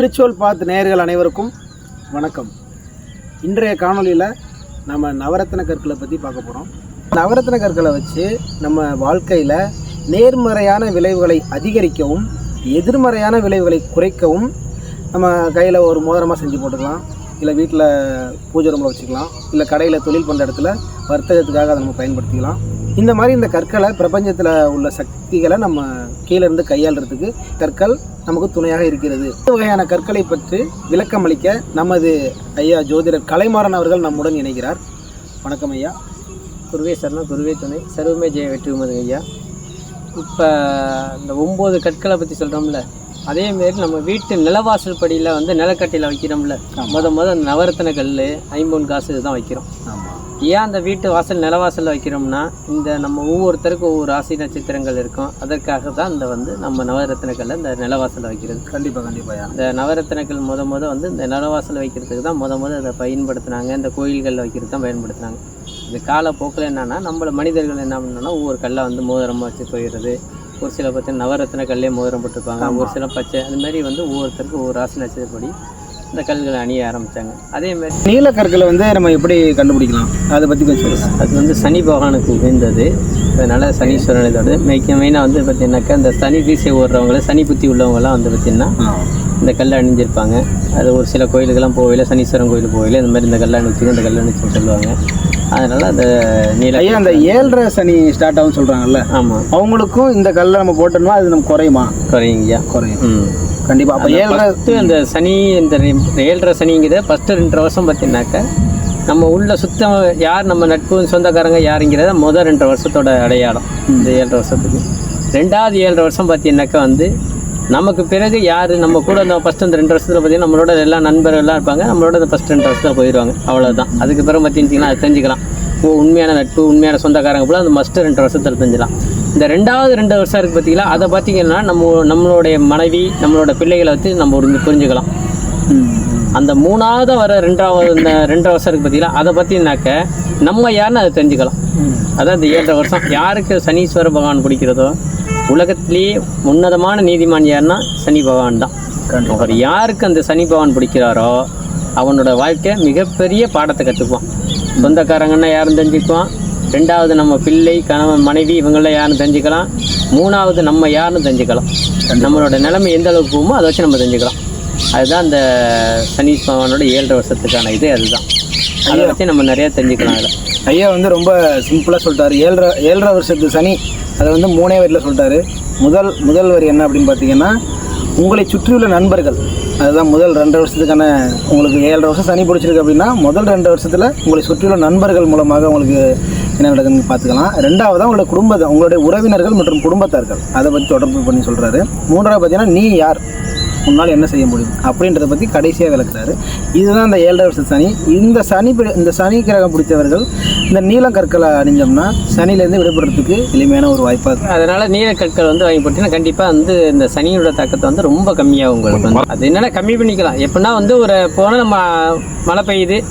Spiritual பாத் நேயர்கள் அனைவருக்கும் வணக்கம். இன்றைய காணொளியில் நம்ம நவரத்ன கற்களை பற்றி பார்க்க போகிறோம் நவரத்ன கற்களை வச்சு நம்ம வாழ்க்கையில் நேர்மறையான விளைவுகளை அதிகரிக்கவும் எதிர்மறையான விளைவுகளை குறைக்கவும் நம்ம கையில் ஒரு மோதிரமாக செஞ்சு போட்டுக்கலாம். இல்லை வீட்டில் பூஜை ரூமில் வச்சுக்கலாம். இல்லை கடையில் தொழில் பண்ணுற இடத்துல வர்த்தகத்துக்காக அதை நம்ம பயன்படுத்திக்கலாம். இந்த மாதிரி இந்த கற்களை பிரபஞ்சத்தில் உள்ள சக்திகளை நம்ம கீழே இருந்து கையாளுறதுக்கு கற்கள் நமக்கு துணையாக இருக்கிறது. இந்த வகையான கற்களை பற்றி விளக்கம் அளிக்க நமது ஐயா ஜோதிடர் கலைமாறன் அவர்கள் நம்முடன் இணைகிறார். வணக்கம் ஐயா. குருவே சரணம் குருவே துணை. சர்வமே ஜெய வெற்றிமது ஐயா. இப்போ இந்த ஒம்பது கற்களை பற்றி சொல்கிறோம்ல அதேமாரி நம்ம வீட்டு நிலவாசல் படியில் வந்து நிலக்கட்டையில் வைக்கிறோம்ல. மொதல் மொதல் அந்த நவரத்தின கல் ஐம்பொன் காசு இதுதான் வைக்கிறோம். ஆமாம் ஏன் அந்த வீட்டு வாசல் நிலவாசலில் வைக்கிறோம்னா இந்த நம்ம ஒவ்வொருத்தருக்கும் ஒவ்வொரு ராசி நட்சத்திரங்கள் இருக்கும். அதற்காக தான் இந்த வந்து நம்ம நவரத்தின கல்லை இந்த நிலவாசலில் வைக்கிறது. கண்டிப்பாக கண்டிப்பாக இந்த நவரத்தினங்கள் முத முத வந்து இந்த நிலவாசல் வைக்கிறதுக்கு தான் முத முத அதை பயன்படுத்தினாங்க. இந்த கோயில்களில் வைக்கிறது தான் பயன்படுத்தினாங்க. இது காலப்போக்கில் என்னன்னா நம்மள மனிதர்கள் என்ன பண்ணோம்னா ஒவ்வொரு கல்லை வந்து மோதிரமாக வச்சு போயிடுறது. ஒரு சில பார்த்தீங்கன்னா நவரத்தின கல்லே மோதிரம் போட்டிருப்பாங்க. ஒரு சில பச்சை அது மாதிரி வந்து ஒவ்வொருத்தருக்கும் ஒவ்வொரு ராசி நட்சத்திரப்படி இந்த கல்களை அணிய ஆரம்பித்தாங்க அதேமாரி நீல கற்களை வந்து நம்ம எப்படி கண்டுபிடிக்கலாம்? அதை பற்றி கொஞ்சம் சொல்லுங்கள் அது வந்து சனி பகவானுக்கு உகந்தது. அதனால் சனீஸ்வரன் இதோட மெய்க்க மெயினாக வந்து பார்த்தீங்கன்னாக்கா இந்த சனி தீசை ஓடுறவங்கள சனி புத்தி உள்ளவங்கலாம் வந்து பார்த்திங்கன்னா இந்த கல்லை அணிஞ்சிருப்பாங்க. அது ஒரு சில கோயிலுக்கெல்லாம் போகல சனீஸ்வரன் கோயில் போகல இந்த மாதிரி இந்த கல்லை அணிச்சு இந்த கல்லை அணிச்சுன்னு சொல்லுவாங்க. அதனால் அந்த நீல ஐயா அந்த ஏழரை சனி ஸ்டார்ட் ஆகும் சொல்கிறாங்கல்ல ஆமாம் அவங்களுக்கும் இந்த கல்லை நம்ம போட்டோம்னா அது நம்ம குறையுமா? குறையுங்கய்யா. குறையும். ம். கண்டிப்பாக அப்போ ஏழரை ஃபஸ்ட்டு அந்த சனி இந்த ஏழரை சனிங்கிறத ஃபஸ்ட்டு ரெண்டரை வருஷம் பார்த்தீங்கன்னாக்கா நம்ம உள்ள சுத்தம் யார் நம்ம நட்பு சொந்தக்காரங்க யாருங்கிறத முதல் ரெண்டரை வருஷத்தோட அடையாளம். இந்த ஏழரை வருஷத்துக்கு. ரெண்டாவது ஏழரை வருஷம் பார்த்தீங்கன்னாக்கா வந்து நமக்கு பிறகு யார் நம்ம கூட இந்த ஃபஸ்ட்டு இந்த ரெண்டு வருஷத்தில் பார்த்தீங்கன்னா நம்மளோட எல்லா நண்பர்கள்லாம் இருப்பாங்க. நம்மளோட இந்த ஃபஸ்ட் ரெண்டு வருஷத்தில் போயிடுவாங்க அவ்வளோதான் அதுக்கு பிறகு பார்த்தீங்கன்னா அது தெரிஞ்சுக்கலாம். ஓ உண்மையான நட்பு உண்மையான சொந்தக்காரங்க போல அந்த ஃபஸ்ட்டு ரெண்டு வருஷத்தில் தெரிஞ்சிடலாம் இந்த ரெண்டாவது ரெண்டு வருஷம் இருக்குது பார்த்தீங்களா? அதை பார்த்தீங்கன்னா நம்ம நம்மளுடைய மனைவி நம்மளோட பிள்ளைகளை வச்சு நம்ம புரிஞ்சு புரிஞ்சுக்கலாம். அந்த மூணாவது வர ரெண்டாவது இந்த ரெண்டரை வருஷம் இருக்குது பார்த்தீங்களா? அதை பற்றினாக்க நம்ம யாருன்னு அதை தெரிஞ்சுக்கலாம். அதான் இந்த ஏழரை வருஷம் யாருக்கு சனீஸ்வர பகவான் பிடிக்கிறதோ உலகத்திலேயே உன்னதமான நீதிமான் யாருன்னா சனி பகவான் தான். அவர் யாருக்கு அந்த சனி பகவான் பிடிக்கிறாரோ அவனோட வாழ்க்கை மிகப்பெரிய பாடத்தை கற்றுக்குவான் சொந்தக்காரங்கன்னா யாரும் தெரிஞ்சுக்குவான். ரெண்டாவது நம்ம பிள்ளை கணவன் மனைவி இவங்களாம் யாருன்னு தெரிஞ்சுக்கலாம். மூணாவது நம்ம யாருன்னு தெரிஞ்சுக்கலாம். நம்மளோட நிலைமை எந்த அளவுக்கு போகுமோ அதை வச்சு நம்ம தெரிஞ்சுக்கலாம். அதுதான் அந்த சனி பகவானோட ஏழரை வருஷத்துக்கான இது அதுதான். அதை வச்சு நம்ம நிறைய தெரிஞ்சுக்கலாம் அதில் ஐயா வந்து ரொம்ப சிம்பிளாக சொல்லிட்டாரு. ஏழரை ஏழரை வருஷத்து சனி அதை வந்து மூணே வரியில் சொல்லிட்டாரு. முதல் முதல் வரி என்ன அப்படின்னு பார்த்தீங்கன்னா உங்களை சுற்றியுள்ள நண்பர்கள் அதுதான் முதல் ரெண்டு வருஷத்துக்கான உங்களுக்கு ஏழரை வருஷம் சனி பிடிச்சிருக்கு அப்படின்னா முதல் ரெண்டு வருஷத்தில் உங்களை சுற்றியுள்ள நண்பர்கள் மூலமாக உங்களுக்கு என்ன நடக்குதுன்னு பார்த்துக்கலாம். ரெண்டாவது உங்களோட குடும்பத்தை உங்களுடைய உறவினர்கள் மற்றும் குடும்பத்தார்கள். அதை பற்றி தொடர்பு பண்ணி சொல்கிறாரு மூன்றாவது பார்த்தீங்கன்னா நீ யார்? உன்னால் என்ன செய்ய முடியும்? அப்படின்றத பற்றி கடைசியாக விளக்குறாரு. இதுதான் அந்த ஏழரை வருஷ சனி. இந்த சனி பிடி- இந்த சனி கிரகம் பிடித்தவர்கள் இந்த நீலக்கற்களை அணிஞ்சோம்னா சனியிலேருந்து விடுபடுறதுக்கு எளிமையான ஒரு வாய்ப்பாக இருக்கும். அதனால் நீலக்கற்கள் வந்து வாங்கி போட்டிங்கன்னா கண்டிப்பாக வந்து இந்த சனியோட தாக்கத்தை வந்து ரொம்ப கம்மியாகும் உங்களுக்கு வந்து. அது என்னென்னா கம்மி பண்ணிக்கலாம். எப்படின்னா வந்து ஒரு போனால் நம்ம மழை பெய்யுது.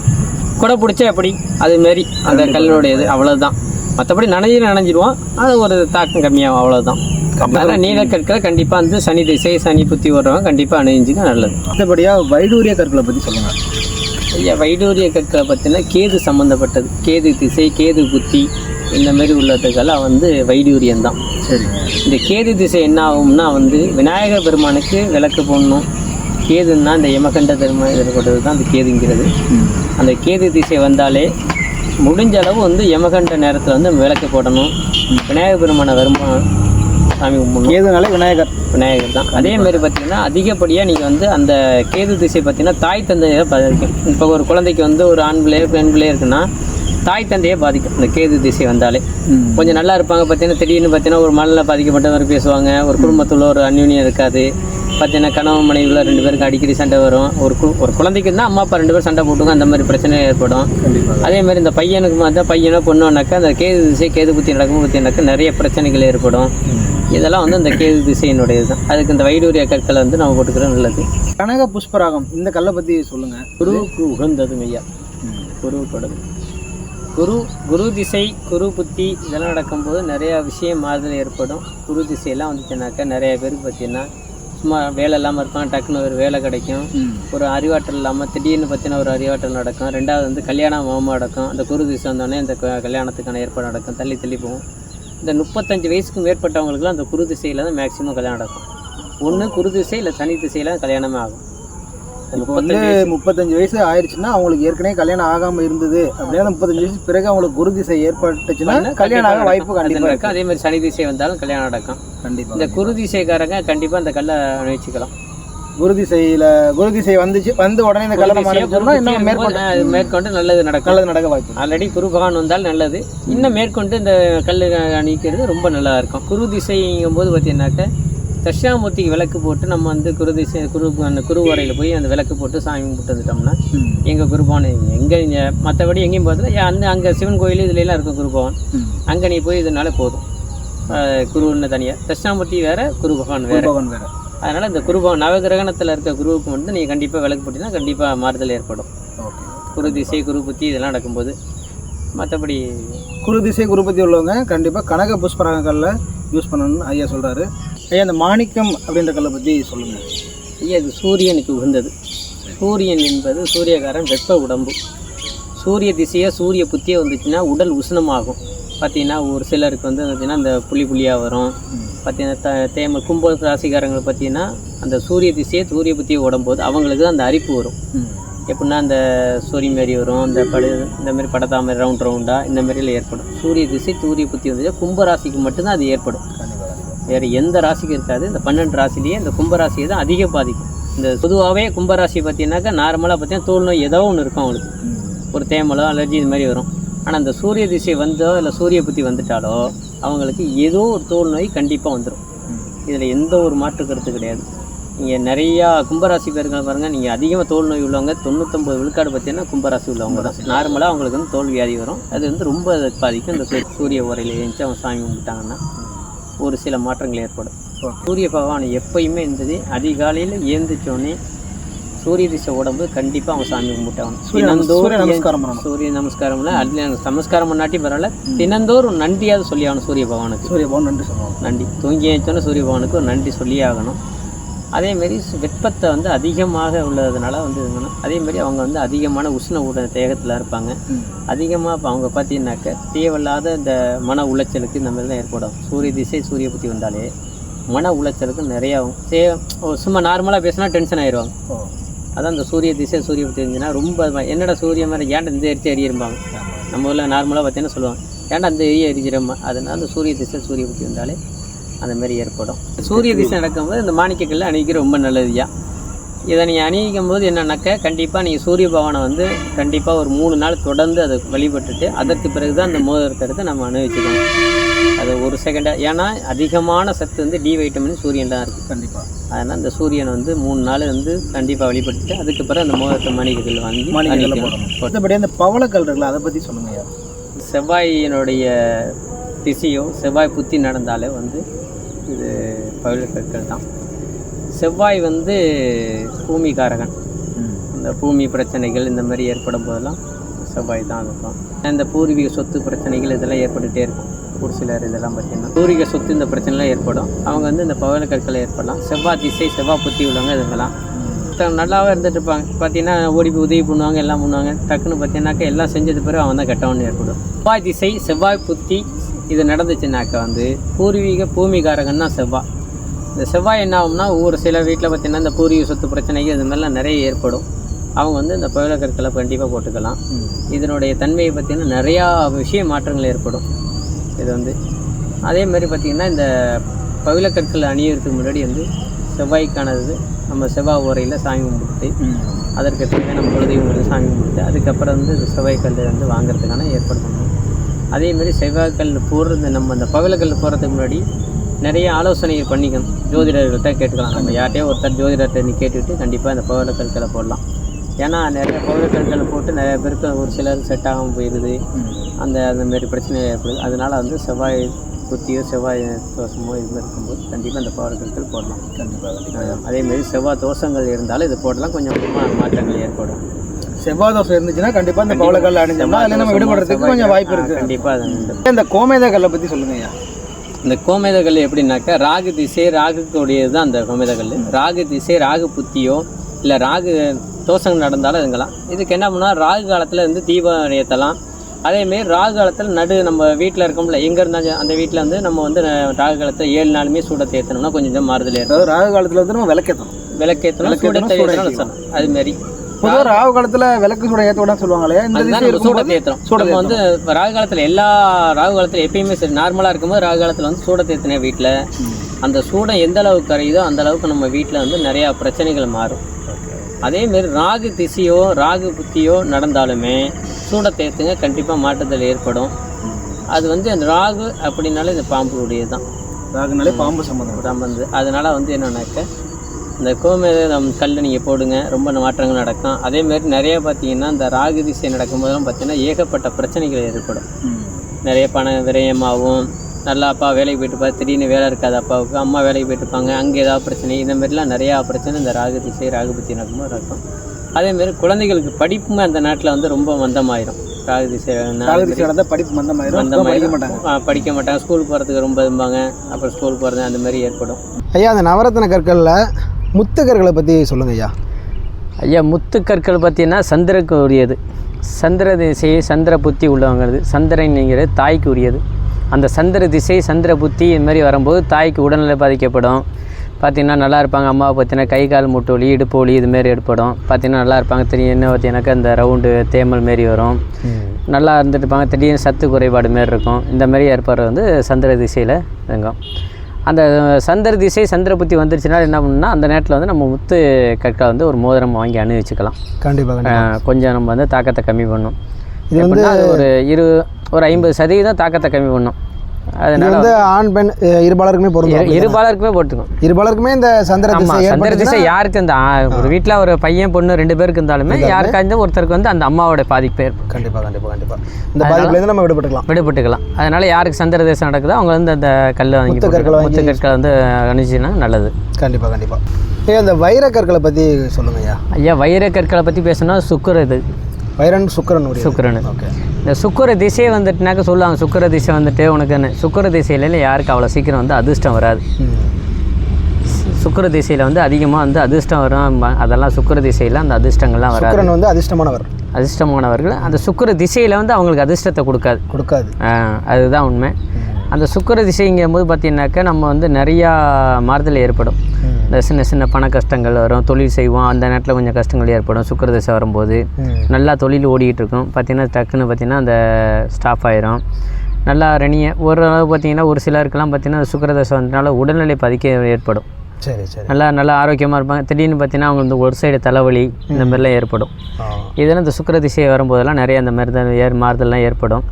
குடை பிடிச்சா எப்படி? அது மாரி அந்த கல்லுடைய இது அவ்வளவுதான். மற்றபடி நனைஞ்சு நனைஞ்சிருவோம் அது ஒரு தாக்கம் கம்மியாகும் அவ்வளவுதான். அதனால நீலக்கற்களை கண்டிப்பாக வந்து சனி திசை சனி புத்தி வர்றவங்க கண்டிப்பாக அணிஞ்சுக்க நல்லது. மற்றபடியாக வைடூரிய கற்களை பற்றி சொல்லுங்கள் ஐயா வைடூரிய கற்களை பார்த்தீங்கன்னா கேது சம்மந்தப்பட்டது கேது திசை கேது புத்தி இந்த மாதிரி உள்ளதுக்கெல்லாம் வந்து வைடூரியம் தான். சரிங்க. இந்த கேது திசை என்ன ஆகும்னா வந்து விநாயகர் பெருமானுக்கு விளக்கு போடணும். கேதுன்னா இந்த யமகண்ட இதில் போட்டது தான் அந்த கேதுங்கிறது. அந்த கேது திசை வந்தாலே முடிஞ்ச அளவு வந்து யமகண்ட நேரத்தில் வந்து விளக்கு போடணும். விநாயகர் பெருமானை வருமானம் சாமி கும்பிடணும். ஏதுனாலே விநாயகர். விநாயகர் தான். அதே மாதிரி பார்த்தீங்கன்னா அதிகப்படியாக நீங்கள் வந்து அந்த கேது திசை பார்த்தீங்கன்னா தாய் தந்தையை பாதிக்கும். இப்போ ஒரு குழந்தைக்கு வந்து ஒரு ஆண் பிள்ளையோ பெண் பிள்ளையோ இருக்குன்னா தாய் தந்தையே பாதிக்கும். இந்த கேது திசை வந்தாலே. கொஞ்சம் நல்லா இருப்பாங்க பார்த்தீங்கன்னா திடீர்னு பார்த்தீங்கன்னா ஒரு மனநில பாதிக்கப்பட்டவர் பேசுவாங்க. ஒரு குடும்பத்தில் ஒரு அந்யூன்யம் இருக்காது. பார்த்தீங்கன்னா கணவன் மனைவியில் ரெண்டு பேருக்கு அடிக்கடி சண்டை வரும். ஒரு கு ஒரு குழந்தைக்கு தான் அம்மா அப்பா ரெண்டு பேரும் சண்டை போட்டுங்க அந்த மாதிரி பிரச்சனை ஏற்படும். அதே மாதிரி இந்த பையனுக்கு பார்த்தா பையனோ பொண்ணோனாக்கா அந்த கேது திசை கேது புத்தி நடக்கும் புத்தி நடக்க நிறைய பிரச்சனைகள் ஏற்படும். இதெல்லாம் வந்து அந்த கேது திசையினுடையது தான். அதுக்கு இந்த வைடூரிய கற்களை வந்து நம்ம போட்டுக்கிறது நல்லது. கனக புஷ்பராகம் இந்த கல்லை பற்றி சொல்லுங்கள் குருவுக்கு உகந்தது மெய்யா. குருவுக்கோடது குரு குரு திசை குரு புத்தி இதெல்லாம் நடக்கும்போது நிறையா விஷயம் மாறுதல் ஏற்படும். குரு திசையெல்லாம் வந்துச்சுனாக்கா நிறைய பேருக்கு பார்த்தீங்கன்னா சும்மா வேலை இல்லாமல் இருப்பான் டக்குன்னு ஒரு வேலை கிடைக்கும். ஒரு அறிவாற்றல் இல்லாமல் திடீர்னு பார்த்தீங்கன்னா ஒரு அறிவாற்றல் நடக்கும். ரெண்டாவது வந்து கல்யாணம் மாமா நடக்கும். அந்த குரு திசை வந்தோடனே அந்த க- கல்யாணத்துக்கான ஏற்பாடு நடக்கும். தள்ளி தள்ளி போகும். இந்த முப்பத்தஞ்சு வயசுக்கு மேற்பட்டவங்களுக்குலாம் அந்த குரு திசையில் தான் மேக்ஸிமம் கல்யாணம் நடக்கும். ஒன்று குரு திசை இல்லை சனி திசையில் தான் கல்யாணமே ஆகும். இப்போ வந்து முப்பத்தஞ்சு வயசு ஆயிடுச்சுன்னா அவங்களுக்கு ஏற்கனவே கல்யாணம் ஆகாம இருந்தது. அப்படியே அந்த முப்பத்தஞ்சு வயசு பிறகு அவங்களுக்கு குரு திசை ஏற்பட்டுச்சுன்னா கல்யாணம் ஆக வாய்ப்பு நடக்கும். அது கண்டிப்பா நடக்கும். அதே மாதிரி சனி திசை வந்தாலும் கல்யாணம் நடக்கும். கண்டிப்பா இந்த குரு திசைக்காரங்க கண்டிப்பாக அந்த கல்லை அணிவிச்சுக்கலாம். குரு திசையில குரு திசை வந்துச்சு வந்து உடனே இந்த குரு இன்னும் மேற்கொண்டு மேற்கொண்டு நல்லது நடக்கும். நல்லது நடக்க வாய்ப்பு. ஆல்ரெடி குரு பகவான் வந்தால் நல்லது. இன்னும் மேற்கொண்டு இந்த கல் அணிக்கிறது ரொம்ப நல்லா இருக்கும். குரு திசைங்கும் போது பார்த்தீங்கன்னாக்க தட்சிணாமூர்த்திக்கு விளக்கு போட்டு நம்ம வந்து குரு திசை குரு அந்த குரு உரையில் போய் அந்த விளக்கு போட்டு சாமி கும்பிட்டு வந்துட்டோம்னா. எங்கள் குருபவன் எங்கே இங்கே மற்றபடி எங்கேயும் போகிறதுல அந்த அங்கே சிவன் கோயில் இதுல எல்லாம் இருக்கும் குருபவன். அங்கே நீ போய் இதனால போதும். குருன்னு தனியாக தட்சிணாமூர்த்தி வேற குரு பகவான் வேற. பகவான் வேற. அதனால் இந்த குருபவன் நவகிரகணத்தில் இருக்க குருவுக்கு மட்டும் நீங்கள் கண்டிப்பாக விளக்கு போட்டிங்கன்னா கண்டிப்பாக மாறுதல் ஏற்படும். குரு திசை குரு புத்தி இதெல்லாம் நடக்கும்போது. மற்றபடி குரு திசை குரு உள்ளவங்க கண்டிப்பா கனக புஷ்பராக கல்ல யூஸ் பண்ணணும்னு ஐயா சொல்றாரு. ஐயா இந்த மாணிக்கம் அப்படின்ற கல்லை பற்றி சொல்லுங்கள் ஐயா இது சூரியனுக்கு உகந்தது. சூரியன் என்பது சூரியகாரன் வெப்ப உடம்பு. சூரிய திசையாக சூரிய புத்தியே வந்துச்சுன்னா உடல் உஷ்ணமாகும். பார்த்தீங்கன்னா ஒரு சிலருக்கு வந்து பார்த்தீங்கன்னா அந்த புள்ளி புள்ளியாக வரும். பார்த்தீங்கன்னா த தேம கும்ப ராசிக்காரங்களை பார்த்தீங்கன்னா அந்த சூரிய திசையை சூரிய புத்தியை உடம்போது அவங்களுக்கு தான் அந்த அரிப்பு வரும். எப்படின்னா அந்த சூரிய மாரி வரும் அந்த படு இந்த மாதிரி படத்தாமரை ரவுண்ட் ரவுண்டாக இந்த மாதிரிலாம் ஏற்படும். சூரிய திசை சூரிய புத்தி வந்து கும்ப ராசிக்கு மட்டும்தான் அது ஏற்படும். வேறு எந்த ராசிக்கும் இருக்காது. இந்த பன்னெண்டு ராசிலேயே இந்த கும்பராசியை தான் அதிக பாதிக்கும். இந்த பொதுவாகவே கும்பராசி பார்த்தீங்கன்னாக்கா நார்மலாக பார்த்தீங்கன்னா தோல் நோய் ஏதோ ஒன்று இருக்கும் அவங்களுக்கு. ஒரு தேமலோ அலர்ஜி இது மாதிரி வரும். ஆனால் அந்த சூரிய திசை வந்தோ இல்லை சூரிய புத்தி வந்துட்டாலோ அவங்களுக்கு ஏதோ ஒரு தோல் நோய் கண்டிப்பாக வந்துடும் இதில் எந்த ஒரு மாற்று கருத்து கிடையாது. நீங்கள் நிறையா கும்பராசி பேர்கள் பாருங்கள் நீங்கள் அதிகமாக தோல் நோய் உள்ளவங்க தொண்ணூத்தொம்பது விழுக்காடு பார்த்தீங்கன்னா கும்பராசி உள்ளவங்க தான். நார்மலாக அவங்களுக்கு வந்து தோல் வியாதி வரும். அது வந்து ரொம்ப பாதிக்கும். இந்த சூரிய உரையில் எழுந்துச்சு அவங்க சாமி கும்பிட்டாங்கன்னா. ஒரு சில மாற்றங்கள் ஏற்படும். சூரிய பகவான் எப்பயுமே இருந்தது அதிகாலையில் ஏந்திரிச்சோடனே சூரிய திசை உடம்பு கண்டிப்பாக அவங்க சாமி நமஸ்- சூரிய நமஸ்காரம் சூரிய நமஸ்காரம்ல அது நமஸ்காரம் பண்ணாட்டி பரவாயில்ல. தினந்தோறும் நன்றியாவது சொல்லி ஆகணும் சூரிய பகவானுக்கு. சூரிய பகவான் நன்றி சொல்லுவாங்க நன்றி. தூங்கி எழுந்தோன்னே சூரிய பகவானுக்கு ஒரு நன்றி சொல்லியே ஆகணும். அதேமாரி வெப்பத்தை வந்து அதிகமாக உள்ளதுனால வந்து இதுங்கணும் அதேமாரி அவங்க வந்து அதிகமான உஷ்ண உட தேகத்தில் இருப்பாங்க. அதிகமாக இப்போ அவங்க பார்த்தீங்கன்னாக்க தேவையில்லாத இந்த மன உளைச்சலுக்கு இந்த மாதிரி தான் ஏற்படும். சூரிய திசை சூரிய புத்தி வந்தாலே மன உளைச்சலுக்கு நிறைய ஓ, சும்மா நார்மலாக பேசினா டென்ஷன் ஆயிடுவாங்க. அதான் இந்த சூரிய திசை சூரிய புத்தி இருந்துச்சுன்னா ரொம்ப என்னடா சூரிய மாதிரி ஏன்டா இந்த எரிச்சு எரியிருப்பாங்க நம்ம ஊரில் நார்மலாக பார்த்தீங்கன்னா சொல்லுவாங்க. ஏன்டா இந்த எரிய எரிஞ்சிரம்மா அதனால அந்த சூரிய திசை சூரிய புத்தி வந்தாலே அந்த மாதிரி ஏற்படும். சூரிய திசை நடக்கும்போது இந்த மாணிக்கக்கல்ல அணிக்க ரொம்ப நல்லதுயா இதை நீங்கள் அணிவிக்கும் போது என்னன்னாக்க கண்டிப்பாக நீங்கள் சூரிய பகவானை வந்து கண்டிப்பாக ஒரு மூணு நாள் தொடர்ந்து அதை வழிபட்டுட்டு அதற்கு பிறகு தான் அந்த மோதிரத்தை எடுத்து நம்ம அணிவிச்சுக்கணும். அது ஒரு செகண்டாக ஏன்னா அதிகமான சத்து வந்து டி வைட்டமின் சூரியன் தான் இருக்குது கண்டிப்பா. அதனால் அந்த சூரியனை வந்து மூணு நாள் வந்து கண்டிப்பாக வழிபட்டுட்டு அதுக்கு பிறகு அந்த மோதிரத்தை மணிக்கல் வாங்கி. போடணும். மற்றபடி அந்த பவளக்கல் இருக்குல்ல அதை பத்தி சொல்லுங்க ஐயா. செவ்வாயினுடைய திசையோ செவ்வாய் புத்தி நடந்தாலே வந்து இது பவிழக்கற்கள் தான். செவ்வாய் வந்து பூமிகாரகன் இந்த பூமி பிரச்சனைகள் இந்த மாதிரி ஏற்படும் போதெல்லாம் செவ்வாய் தான் இருக்கும். இந்த பூர்வீக சொத்து பிரச்சனைகள் இதெல்லாம் ஏற்பட்டுகிட்டே இருக்கும். ஒரு சிலர் இதெல்லாம் பார்த்தீங்கன்னா. பூர்வீக சொத்து இந்த பிரச்சனைலாம் ஏற்படும். அவங்க வந்து இந்த பவழக்கற்கள் ஏற்படலாம். செவ்வாய் திசை செவ்வாய் புத்தி உள்ளவங்க ஒருத்தவங்க நல்லாவே இருந்துட்டு இருப்பாங்க. பார்த்தீங்கன்னா ஓடி போய் உதவி பண்ணுவாங்க எல்லாம் பண்ணுவாங்க. டக்குன்னு பார்த்தீங்கன்னாக்கா எல்லாம் செஞ்சது பிறகு அவன் தான் கெட்டவன் ஏற்படும். செவ்வாய் திசை செவ்வாய் புத்தி இது நடந்துச்சுனாக்கா வந்து பூர்வீக பூமிகாரகன் தான் செவ்வாய் இந்த செவ்வாய் என்ன ஆகும்னா ஒரு சில வீட்டில் பார்த்தீங்கன்னா இந்த பூர்வீக சொத்து பிரச்சனைகள் இது மாதிரிலாம் நிறைய ஏற்படும். அவங்க வந்து இந்த பவிழக்கற்களை கண்டிப்பாக போட்டுக்கலாம். இதனுடைய தன்மையை பார்த்தீங்கன்னா நிறையா விஷய மாற்றங்கள் ஏற்படும். இது வந்து அதே மாதிரி பார்த்திங்கன்னா இந்த பவிழக்கற்கள் அணியறதுக்கு முன்னாடி வந்து செவ்வாய்க்கானது நம்ம செவ்வாய் உரையில் சாமி கும்பிட்டு அதற்கு நம்ம குலதெய்வம் வந்து சாமி கும்பிட்டு அதுக்கப்புறம் வந்து இந்த செவ்வாய்க்கல் வந்து வாங்குறதுக்கான ஏற்பாடு அதேமாரி செவ்வாய்க்கல் போடுறது நம்ம அந்த பவிழக்கல் போகிறதுக்கு முன்னாடி நிறைய ஆலோசனைகள் பண்ணிக்கணும். ஜோதிடர்கள்ட்ட கேட்டுக்கலாம். நம்ம யார்கிட்டயோ ஒருத்தர் ஜோதிடர்கிட்ட நீ கேட்டுவிட்டு கண்டிப்பாக அந்த பவிழக்கற்களை போடலாம். ஏன்னா நிறைய பவிழக்கற்களை போட்டு நிறைய பேருக்கு ஒரு சிலர் செட் ஆகாமல் போயிடுது அந்த அந்த மாதிரி பிரச்சனை ஏற்படுது. அதனால வந்து செவ்வாய் குத்தியோ செவ்வாய் தோஷமோ இது மாதிரி இருக்கும்போது கண்டிப்பாக அந்த பவிழக்கற்கள் போடலாம். கண்டிப்பா கண்டிப்பா. அஹ் அதேமாரி செவ்வாய் தோஷங்கள் இருந்தாலும் இது போடலாம். கொஞ்சம் கொஞ்சமாக மாற்றங்கள் ஏற்படும். செவ்வாய் தோசை இருந்துச்சுன்னா கண்டிப்பா இந்த பவளக்கல் அணிஞ்சோம்னா அதுல நம்ம விடுபடுறதுக்கு கொஞ்சம் வாய்ப்பு இருக்கு. கண்டிப்பாக உண்டு. இந்த கோமேத கல்லை பத்தி சொல்லுங்க ஐயா. இந்த கோமேத கல் எப்படின்னாக்கா ராகு திசை ராகுக்குடையது தான் அந்த கோமேத கல் ராகு திசை ராகு புத்தியோ இல்லை ராகு தோஷம் நடந்தாலும் இதுங்கலாம் இதுக்கு என்ன பண்ணால் ராகு காலத்தில் இருந்து தீபம் ஏற்றலாம் அதேமாரி ராகு காலத்தில் நடு நம்ம வீட்டில் இருக்கோம்ல எங்கே இருந்தாலும் அந்த வீட்டில் வந்து நம்ம வந்து ராகு காலத்தில் ஏழு நாளுமே சூடத்தை ஏற்றணும்னா கொஞ்சம் மாறுதல் ஏற்படும். ராகு காலத்தில் வந்து நம்ம விளக்கேற்றணும் விளக்கேற்றணும் சூடத்தை சூட ஏற்றணும் அதுமாரி பொதுவாக ராகு காலத்தில் விளக்கு சூட ஏற்ற விடான்னு சொல்லுவாங்க இல்லையா இந்த ஏற்றுறோம் சூடத்தை நம்ம வந்து ராகு காலத்தில் எல்லா ராகு காலத்தில் எப்பயுமே சரி நார்மலாக இருக்கும்போது ராகு காலத்தில் வந்து சூடத்தை ஏற்றினேன் வீட்டில் அந்த சூடம் எந்த அளவுக்கு கரையுதோ அந்த அளவுக்கு நம்ம வீட்டில் வந்து நிறையா பிரச்சனைகள் மாறும். அதேமாரி ராகு திசையோ ராகு புத்தியோ நடந்தாலுமே சூடத்தை ஏற்றுங்க கண்டிப்பாக மாற்றுதல் ஏற்படும். அது வந்து அந்த ராகு அப்படின்னாலே இந்த பாம்பு உடையது தான் ராகுனாலே பாம்பு சம்மந்தம் சம்பந்து அதனால் வந்து என்னன்னாக்க இந்த கோமேதம் கல் நீங்கள் போடுங்க ரொம்ப மாற்றங்கள் நடக்கும். அதேமாரி நிறைய பார்த்தீங்கன்னா இந்த ராகு திசை நடக்கும்போதெல்லாம் பார்த்தீங்கன்னா ஏகப்பட்ட பிரச்சனைகள் ஏற்படும். நிறைய பண விரயமாகவும் நல்லா அப்பா வேலைக்கு போயிட்டு இருப்பாரு திடீர்னு வேலை இருக்காது அப்பாவுக்கு அம்மா வேலைக்கு போயிட்டு இருப்பாங்க அங்கே ஏதாவது பிரச்சனை இந்த மாதிரிலாம் நிறையா பிரச்சனை இந்த ராகு திசை ராகு புத்தி நடக்கும்போது நடக்கும். அதேமாரி குழந்தைகளுக்கு படிப்புமே அந்த நாட்டில் வந்து ரொம்ப மந்தமாயிரும். ராகு திசை ராகு திசை நடந்தால் படிப்பு மந்தமாயிரும் அந்த படிக்க மாதிரி மாட்டாங்க. ஆ, படிக்க மாட்டாங்க. ஸ்கூல் போகிறதுக்கு ரொம்ப இதும்பாங்க. அப்புறம் ஸ்கூல் போகிறது அந்த மாதிரி ஏற்படும். ஐயா அந்த நவரத்ன கற்களில் முத்து கற்களை பற்றி சொல்லுங்க ஐயா. ஐயா முத்துக்கற்கள் பார்த்தீங்கன்னா சந்திரக்கு உரியது சந்திர திசை சந்திர புத்தி உள்ளவங்கிறது. சந்திரன்ங்கிறது தாய்க்கு உரியது அந்த சந்திர திசை சந்திர புத்தி இது மாதிரி வரும்போது தாய்க்கு உடல்நிலை பாதிக்கப்படும். பார்த்தீங்கன்னா நல்லா இருப்பாங்க அம்மாவை பார்த்தீங்கன்னா கை கால் மூட்டு வலி இடுப்பு வலி இது மாரி ஏற்படும். பார்த்தீங்கன்னா நல்லா இருப்பாங்க தெரியும் என்ன பார்த்தீங்கன்னாக்கா இந்த ரவுண்டு தேமல் மாரி வரும். நல்லா இருந்துட்டு இருப்பாங்க திடீர்னு சத்து குறைபாடு மாரி இருக்கும். இந்த மாதிரி ஏற்படுறது வந்து சந்திர திசையில் இறங்கும் அந்த சந்திர திசை சந்திர புத்தி வந்துருச்சுன்னா என்ன பண்ணணும்னா அந்த நேரத்தில் வந்து நம்ம முத்து கற்களை வந்து ஒரு மோதிரம் வாங்கி அணிவிச்சுக்கலாம் கண்டிப்பாக கொஞ்சம் நம்ம வந்து தாக்கத்தை கம்மி பண்ணும். இது வந்து ஒரு இரு ஒரு ஐம்பது சதவீதம் தாக்கத்தை கம்மி பண்ணும். அதனால வந்து ஆண் பெண் இருபாலருக்குமே பொருந்தும் இரு- இருபாலருக்குமே போட்டுக்கும் இருபாலருக்குமே இந்த சந்திர திசை சந்திர திசை யாருக்கு இந்த ஒரு வீட்டில் ஒரு பையன் பொண்ணு ரெண்டு பேருக்கு இருந்தாலுமே யாருக்காச்சும் ஒருத்தருக்கு வந்து அந்த அம்மாவோட பாதிப்பு ஏற்படும். கண்டிப்பாக கண்டிப்பாக கண்டிப்பாக இந்த பாதிப்புலேருந்து நம்ம விடுபட்டுக்கலாம். விடுபட்டுக்கலாம். அதனால யாருக்கு சந்திர தேசம் நடக்குதோ அவங்க வந்து அந்த கல் வாங்கி முத்து கற்களை வந்து அணிச்சின்னா நல்லது. கண்டிப்பாக கண்டிப்பாக இந்த வைர கற்களை பற்றி சொல்லுங்க ஐயா. ஐயா வைர கற்களை பற்றி பேசணும்னா சுக்கர இது. வைரன் சுக்கரன் உரிய சுக்கிரன். ஓகே இந்த சுக்கர திசையை வந்துட்டுனாக்க சொல்லுவாங்க சுக்கர திசை வந்துட்டு உனக்கு சுக்கர திசையில யாருக்கு அவ்வளோ சீக்கிரம் வந்து அதிர்ஷ்டம் வராது. சுக்கர திசையில் வந்து அதிகமாக வந்து அதிர்ஷ்டம் வரும் அதெல்லாம் சுக்கர திசையில் அந்த அதிர்ஷ்டங்கள்லாம் வராது. சுக்கரன் வந்து அதிர்ஷ்டமானவர். அதிர்ஷ்டமானவர்கள் அந்த சுக்கர திசையில் வந்து அவங்களுக்கு அதிர்ஷ்டத்தை கொடுக்காது. கொடுக்காது. அதுதான் உண்மை. அந்த சுக்கர திசைங்கும் போது பார்த்தீங்கன்னாக்கா நம்ம வந்து நிறையா மாறுதல் ஏற்படும். இந்த சின்ன சின்ன பண கஷ்டங்கள் வரும் தொழில் செய்வோம் அந்த நேரத்தில் கொஞ்சம் கஷ்டங்கள் ஏற்படும். சுக்கர திசை வரும்போது. நல்லா தொழில் ஓடிக்கிட்டு இருக்கும். பார்த்தீங்கன்னா டக்குன்னு பார்த்தீங்கன்னா அந்த ஸ்டாப் ஆயிரும். நல்லா ரனிய ஓரளவு பார்த்தீங்கன்னா ஒரு சிலருக்கெல்லாம் பார்த்தீங்கன்னா அந்த சுக்கர தசை வந்ததுனால உடல்நிலை பாதிக்க ஏற்படும். சரி சரி. நல்லா நல்லா ஆரோக்கியமாக இருப்பாங்க. திடீர்னு பார்த்தீங்கன்னா அவங்க வந்து ஒரு சைடு தலைவலி இந்த மாதிரிலாம் ஏற்படும். இதெல்லாம் இந்த சுக்கர திசை வரும்போதெல்லாம் நிறைய அந்த மாதிரி தான் ஏர் மாறுதல்லாம் ஏற்படும்.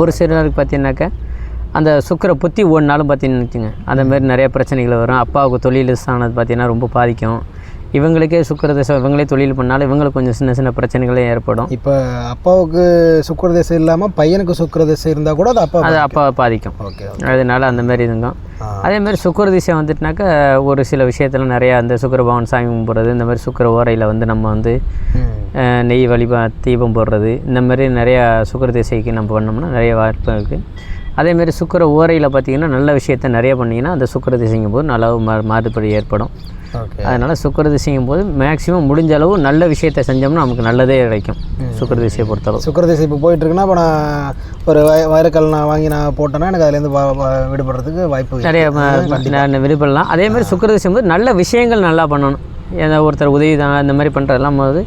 ஒரு சிலருக்கு பார்த்தீங்கன்னாக்கா அந்த சுக்கர புத்தி ஓடினாலும் பார்த்தீங்கன்னு வச்சுங்க அந்த மாதிரி நிறைய பிரச்சனைகள் வரும். அப்பாவுக்கு தொழில் ஆனது பார்த்தீங்கன்னா ரொம்ப பாதிக்கும். இவங்களுக்கே சுக்கர தசை இவங்களே தொழில் பண்ணாலும் இவங்களுக்கு கொஞ்சம் சின்ன சின்ன பிரச்சனைகளே ஏற்படும். இப்போ அப்பாவுக்கு சுக்கர திசை இல்லாமல் பையனுக்கு சுக்கர திசை இருந்தால் கூட அது அப்பா அது அப்பாவை பாதிக்கும். ஓகே அதனால அந்த மாதிரி இருந்தோம். அதே மாதிரி சுக்கர திசை வந்துட்டுனாக்கா ஒரு சில விஷயத்தில் நிறையா அந்த சுக்கர பவன் சாமி கும்பிட்றது இந்த மாதிரி சுக்கர ஓரையில் வந்து நம்ம வந்து நெய் வழிபா தீபம் போடுறது இந்த மாதிரி நிறையா சுக்கர திசைக்கு நம்ம பண்ணோம்னா நிறைய வாய்ப்பு இருக்குது அதேமாரி சுக்கர ஓரையில் பார்த்தீங்கன்னா நல்ல விஷயத்த நிறைய பண்ணிங்கன்னா அந்த சுக்கர திசைங்கும் போது நல்ல மா மாறுபடி ஏற்படும். அதனால் சுக்கர திசைங்கும் போது மேக்ஸிமம் முடிஞ்ச அளவு நல்ல விஷயத்தை செஞ்சோம்னா நமக்கு நல்லதே கிடைக்கும். சுக்கர திசையை பொறுத்தளவு. சுக்கர திசை இப்போ போயிட்டு இருக்குன்னா இப்போ நான் ஒரு வய வைரக்கல் நான் வாங்கி நான் போட்டேன்னா எனக்கு அதுலேருந்து விடுபடுறதுக்கு வாய்ப்பு. நிறைய நான் விருப்பம்லாம் அதே மாதிரி சுக்கர திசை போது நல்ல விஷயங்கள் நல்லா பண்ணணும். ஏன்னா ஒருத்தர் உதவி தான் இந்த மாதிரி பண்ணுறதெல்லாம் போது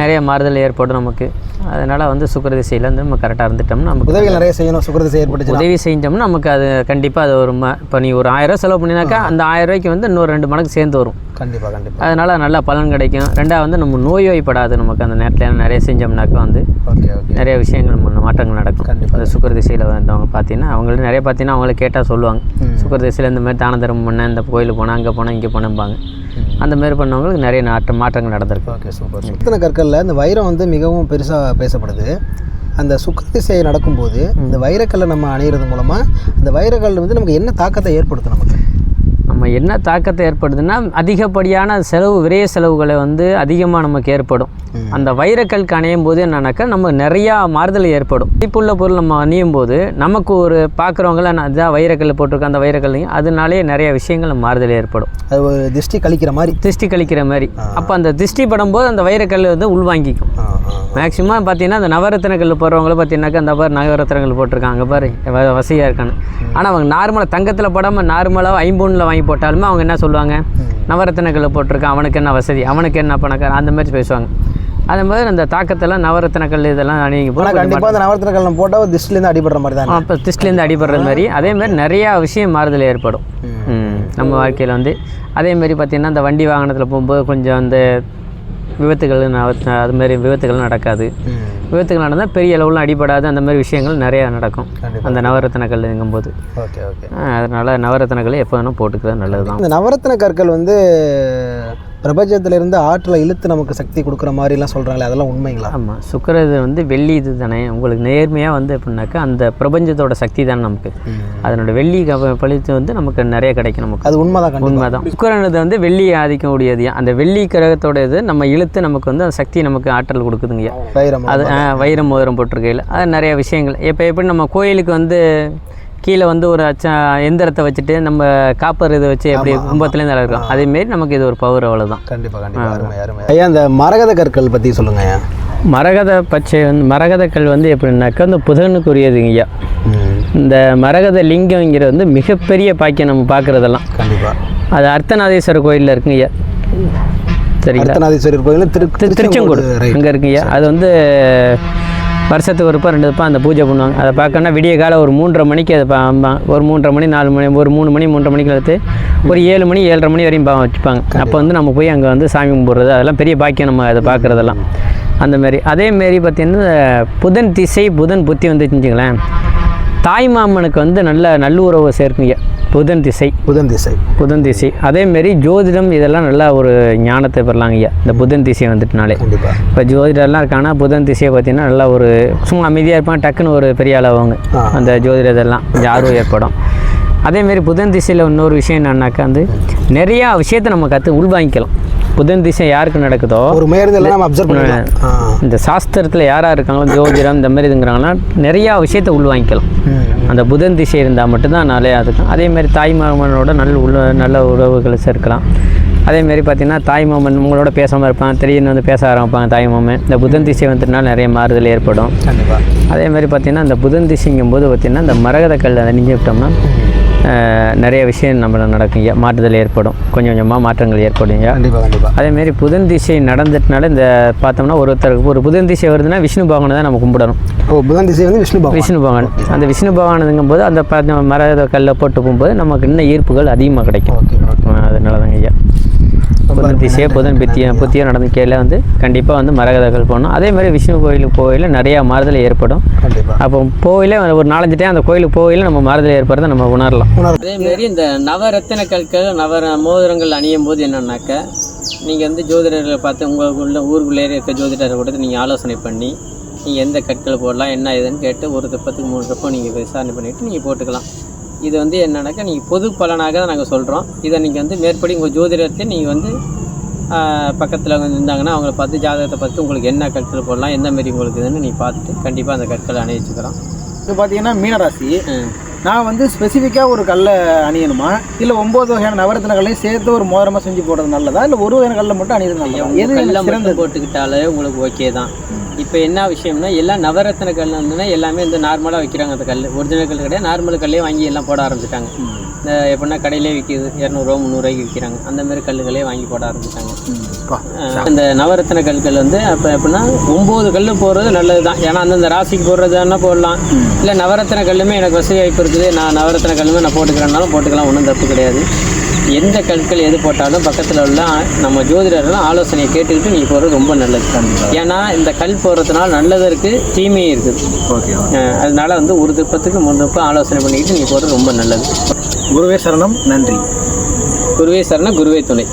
நிறைய மாறுதல் ஏற்படும் நமக்கு. அதனால் வந்து சுக்கர திசையில் வந்து நம்ம கரெக்டாக இருந்துட்டோம்னா நமக்கு உதவிகள் நிறைய செய்யணும் சுக்கர திசை ஏற்பட்டுச்சுன்னா. உதவி செஞ்சோம்னா நமக்கு அது கண்டிப்பாக அது ஒரு ம இப்போ நீ ஒரு ஆயிரம் செலவு பண்ணினாக்கா அந்த ஆயிரம் ரூபாய்க்கு வந்து இன்னொரு ரெண்டு மடங்கு சேர்ந்து வரும். கண்டிப்பாக கண்டிப்பாக அதனால் நல்லா பலன் கிடைக்கும். ரெண்டாவது வந்து நம்ம நோய்வாய்ப்படாது நமக்கு அந்த நேரத்தில். நிறைய செஞ்சோம்னாக்கா வந்து ஓகே ஓகே. நிறைய விஷயங்கள் நம்ம மாற்றங்கள் நடக்கும். கண்டிப்பா. அந்த சுக்கர திசையில் வந்தவங்க பார்த்தீங்கன்னா அவங்களுக்கு நிறைய பார்த்தீங்கன்னா அவங்கள கேட்டால் சொல்லுவாங்க. சுக்கர திசையில் இந்த மாதிரி தான தர்மம் பண்ணேன் இந்த கோயிலுக்கு போனேன் அங்கே போனேன் இங்கே போனேன்பாங்க அந்த மாதிரி பண்ணவங்களுக்கு நிறைய நாட்ட மாற்றங்கள் நடந்திருக்கு. ஓகே சூப்பர் சுத்தன கற்களில் இந்த வைரம் வந்து மிகவும் பெருசாக பேசப்படுது. அந்த சுக்கர திசை நடக்கும்போது இந்த வைரக்கல்லை நம்ம அணியிறது மூலமாக இந்த வைரக்கல் வந்து நமக்கு என்ன தாக்கத்தை ஏற்படுத்தும் நமக்கு? நம்ம என்ன தாக்கத்தை ஏற்படுதுன்னா அதிகப்படியான செலவு விரைய செலவுகளை வந்து அதிகமாக நமக்கு ஏற்படும். அந்த வைரக்கல் கணையும் போது என்னன்னாக்கா நம்ம நிறையா மாறுதல் ஏற்படும். மதிப்புள்ள பொருள் நம்ம அணியும் போது நமக்கு ஒரு பார்க்குறவங்கள அதான் வைரக்கல் போட்டிருக்க அந்த வைரக்கல்லையும் அதனாலே நிறைய விஷயங்கள் மாறுதல் ஏற்படும். அது ஒரு திருஷ்டி கழிக்கிற மாதிரி? திருஷ்டி கழிக்கிற மாதிரி. அப்போ அந்த திருஷ்டி படும்போது அந்த வைரக்கல் வந்து உள்வாங்கிக்கும். மேக்ஸிமம் பார்த்தீங்கன்னா அந்த நவரத்தின கல் போடுறவங்கள பார்த்தீங்கன்னாக்கா அந்த பாரு நவரத்தின கல் போட்டிருக்காங்க பாரு வசதியாக இருக்கான்னு. ஆனால் அவங்க நார்மலாக தங்கத்தில் போடாமல் நார்மலாக ஐம்பொன்னில் வாங்கி போட்டாலுமே அவங்க என்ன சொல்லுவாங்க? நவரத்தின கல் போட்டிருக்கான் அவனுக்கு என்ன வசதி அவனுக்கு என்ன பணக்காரன் அந்த மாதிரி பேசுவாங்க. அது மாதிரி அந்த தாக்கத்தெல்லாம் நவரத்தின கல் இதெல்லாம் அணிங்க ஆனால் கண்டிப்பாக அந்த நவரத்தின கல்லம் போட்டால் ஒரு திருஷ்டிலேருந்து அடிபடுற மாதிரி தான்? அப்போ திருஷ்டிலேருந்து அடிபடுறது மாதிரி. அதே மாதிரி நிறையா விஷயம் மாறுதல் ஏற்படும். நம்ம வாழ்க்கையில் வந்து. அதே மாதிரி பார்த்திங்கன்னா இந்த வண்டி வாகனத்தில் போகும்போது கொஞ்சம் அந்த விபத்துகள் அது மாதிரி விபத்துகள் நடக்காது. விபத்துகள் நடந்தால் பெரிய அளவில் அடிபடாது அந்த மாதிரி விஷயங்கள் நிறையா நடக்கும். அந்த நவரத்தின கல்லுங்கும்போது ஓகே ஓகே. அதனால் நவரத்தின கல் எப்போ வேணால் போட்டுக்கிறது நல்லது தான் இந்த நவரத்தின கற்கள் வந்து பிரபஞ்சத்திலிருந்து ஆற்றலை இழுத்து நமக்கு சக்தி கொடுக்குற மாதிரிலாம் சொல்கிறாங்களே அதெல்லாம் உண்மைங்களா? ஆமாம் சுக்கர இது வந்து வெள்ளி இது தானே உங்களுக்கு நேர்மையாக வந்து எப்படின்னாக்கா அந்த பிரபஞ்சத்தோட சக்தி தானே நமக்கு. அதனோட வெள்ளி க- பழித்து வந்து நமக்கு நிறைய கிடைக்கும் நமக்கு. அது உண்மைதான் கண்டிப்பாக உண்மைதான். சுக்கரனது வந்து வெள்ளி ஆதிக்கம் உடையது. அந்த வெள்ளி கிரகத்தோட இது நம்ம இழுத்து நமக்கு வந்து அந்த சக்தி நமக்கு ஆற்றல் கொடுக்குதுங்க. வைரம் அது வைரம் மோதிரம் போட்டிருக்கையில். அது நிறைய விஷயங்கள். இப்போ எப்படி நம்ம கோயிலுக்கு வந்து கீழே வந்து ஒரு அச்ச எந்திரத்தை வச்சுட்டு நம்ம காப்பர் இதை வச்சு எப்படி கும்பத்துலேருந்து அழகிறோம் அதேமாரி நமக்கு இது ஒரு பவர் அவ்வளோதான் கண்டிப்பாக கண்டிப்பாக அருமை அருமை. ஐயா இந்த மரகத கற்கள் பற்றி சொல்லுங்க ஐயா. மரகத பச்சை வந்து மரகதக்கல் வந்து எப்படின்னாக்கா இந்த புதனுக்குரியதுங்க ஐயா இந்த மரகத லிங்கம்ங்கிறது வந்து மிகப்பெரிய பாக்கியம் நம்ம பார்க்குறதெல்லாம். கண்டிப்பாக அது அர்த்தநாதீஸ்வரர் கோயிலில் இருக்குங்க ஐயா. சரிங்களா? அர்த்தநாதீஸ்வரர் கோயில் திரு திரு- திருச்செங்கோடு அங்கே இருக்குங்கய்யா அது வந்து வருஷத்துக்கு ஒருப்பா ரெண்டு தப்பா அந்த பூஜை பண்ணுவாங்க. அதை பார்க்கணுன்னா விடிய காலம் ஒரு மூன்றரை மணிக்கு அதை பா- ஒரு மூன்றரை மணி நாலு மணி ஒரு மூணு மணி மூன்றரை மணிக்கு எடுத்து ஒரு ஏழு மணி ஏழரை மணி வரையும் வச்சுப்பாங்க. அப்போ வந்து நம்ம போய் அங்கே வந்து சாமி கும்பிட்றது அதெல்லாம் பெரிய பாக்கியம் நம்ம அதை பார்க்குறதெல்லாம். அந்த மாதிரி. அதேமாரி பார்த்திங்கன்னா புதன் திசை புதன் புத்தி வந்துச்சுங்களேன் தாய் மாமனுக்கு வந்து நல்ல நல்லுறவு சேர்க்குங்க. புதன் திசை. புதன் திசை. புதன் திசை. அதேமாரி ஜோதிடம் இதெல்லாம் நல்லா ஒரு ஞானத்தை பெறலாங்க ஐயா. இந்த புதன் திசை வந்துட்டுனாலே. இப்போ ஜோதிடர்லாம் இருக்காங்கன்னா புதன் திசையை பார்த்தீங்கன்னா நல்லா ஒரு சும்மா அமைதியாக இருப்பாங்க டக்குன்னு ஒரு பெரிய அளவங்க ஆ. அந்த ஜோதிடர் இதெல்லாம் கொஞ்சம் ஆர்வம் ஏற்படும் அதேமாரி புதன் திசையில் இன்னொரு விஷயம் என்னன்னாக்கா வந்து நிறையா விஷயத்தை நம்ம கற்று உள்வாங்கிக்கலாம். புதன் திசை யாருக்கு நடக்குதோ ஒரு இந்த சாஸ்திரத்தில் யாராக இருக்காங்களோ ஜோதிடம் இந்த மாதிரி இதுங்கிறாங்கன்னா நிறையா விஷயத்தை உள்வாங்கிக்கலாம். அந்த புதன் திசை இருந்தால் மட்டும்தான் நாளே அதுக்கும் அதேமாரி தாய் மாமனோட நல்ல உள்ள நல்ல உறவுகளை சேர்க்கலாம். அதேமாரி பார்த்தீங்கன்னா தாய் மாமன் உங்களோட பேசாமல் இருப்பான். திடீர்னு வந்து பேச ஆரம்பிப்பாங்க தாய் மாமன். இந்த புதன் திசை வந்துட்டுனால நிறைய மாறுதல் ஏற்படும். கண்டிப்பாக அதே மாதிரி பார்த்திங்கன்னா இந்த புதன் திசைங்கும் போது பார்த்திங்கன்னா இந்த மரகத கல் அதை நீங்க விட்டோம்னா நிறைய விஷயம் நம்மள நடக்குங்க. மாற்றுதல் ஏற்படும். கொஞ்சம் கொஞ்சமாக மாற்றங்கள் ஏற்படுங்க. கண்டிப்பாக கண்டிப்பாக அதேமாரி புதன் திசை நடந்துட்டனால இந்த பார்த்தோம்னா ஒருத்தருக்கு ஒரு புதன் திசை வருதுன்னா விஷ்ணு பகவானை தான் நம்ம கும்பிடணும். ஓ புதன் திசை வந்து விஷ்ணு பகவான். விஷ்ணு பகவான். அந்த விஷ்ணு பகவானுங்கும் போது அந்த மரகத கல்லை போட்டு போகும்போது நமக்கு இன்னும் ஈர்ப்புகள் அதிகமாக கிடைக்கும். அதனால தாங்க ஐயா. புதன் திசையை புதன் பித்திய புத்தியோ நடந்து கீழே வந்து கண்டிப்பாக வந்து மரகதங்கள் போகணும். அதே மாதிரி விஷ்ணு கோயிலுக்கு போகையில் நிறையா மாறுதல் ஏற்படும். அப்போ போகையில் ஒரு நாலஞ்சு டைம் அந்த கோயிலுக்கு போகையில் நம்ம மாறுதல் ஏற்படுறத நம்ம உணரலாம். உணர் அதே மாதிரி இந்த நவரத்தின கற்கள் நவர மோதிரங்கள் அணியும் போது என்னன்னாக்க நீங்கள் வந்து ஜோதிடர்களை பார்த்து உங்களுக்குள்ள ஊருக்குள்ளே இருக்க ஜோதிடரை கொடுத்து நீங்கள் ஆலோசனை பண்ணி நீங்கள் எந்த கற்கள் போடலாம் என்ன ஏதுன்னு கேட்டு ஒரு தப்பத்துக்கு மூணு தப்பம் நீங்கள் விசாரணை பண்ணிவிட்டு நீங்கள் போட்டுக்கலாம். இது வந்து என்னன்னாக்கா நீங்கள் பொது பலனாக தான் நாங்கள் சொல்கிறோம் இதை நீங்கள் வந்து மேற்படி உங்கள் ஜோதிடத்தை நீங்கள் வந்து பக்கத்தில் இருந்தாங்கன்னா அவங்கள பார்த்து ஜாதகத்தை பார்த்து உங்களுக்கு என்ன கற்கள் போடலாம் எந்த மாரி உங்களுக்கு இதுன்னு நீங்கள் பார்த்துட்டு கண்டிப்பாக அந்த கற்களை அணிவிச்சுக்கிறோம். இப்போ பார்த்தீங்கன்னா மீனராசி. நான் வந்து ஸ்பெசிஃபிக்காக ஒரு கல்லை அணியணுமா? இல்லை ஒம்பது வகையான நவரத்தின கல்லையும் சேர்த்து ஒரு மோதிரமாக செஞ்சு போடுறது நல்லதா? இல்லை ஒரு வகையான கல்லை மட்டும் அணியது நல்லதா? எது மட்டும் சிறந்தது? போட்டுக்கிட்டாலே உங்களுக்கு ஓகே தான். இப்போ என்ன விஷயம்னா எல்லாம் நவரத்தின கல் வந்துன்னா எல்லாமே வந்து நார்மலாக வைக்கிறாங்க அந்த கல் ஒரிஜினல் கல் கிடையாது நார்மல் கல்லே வாங்கி எல்லாம் போட ஆரம்பிச்சிட்டாங்க. இந்த எப்படின்னா கடையிலே விற்கிது இரநூறுவா முந்நூறுவாய்க்கு விற்கிறாங்க. அந்த மாதிரி கல்லுகளே வாங்கி போட ஆரம்பிச்சிட்டாங்க. இந்த நவரத்தின கற்கள் வந்து அப்போ எப்படின்னா ஒம்பது கல் போடுறது நல்லது தான் ஏன்னா அந்தந்த ராசிக்கு போடுறதுன்னா போடலாம். இல்லை நவரத்தின கல்லுமே எனக்கு வசதி வாய்ப்பு இருக்குது. நான் நவரத்தின கல்லுமே நான் போட்டுக்கிறேன்னாலும் போட்டுக்கலாம் ஒன்றும் தப்பு கிடையாது. எந்த கற்கள் எது போட்டாலும் பக்கத்தில் உள்ள நம்ம ஜோதிடர்லாம் ஆலோசனையை கேட்டுக்கிட்டு நீங்கள் போகிறது ரொம்ப நல்லது. ஏன்னா இந்த கல் போடுறதுனால நல்லதும் இருக்குது தீமையும் இருக்குது ஓகே அதனால வந்து ஒரு திருப்பத்துக்கு மூணு திருப்பம் ஆலோசனை பண்ணிக்கிட்டு நீங்கள் போகிறது ரொம்ப நல்லது. குருவே சரணம் நன்றி. குருவே சரண குருவே துணை.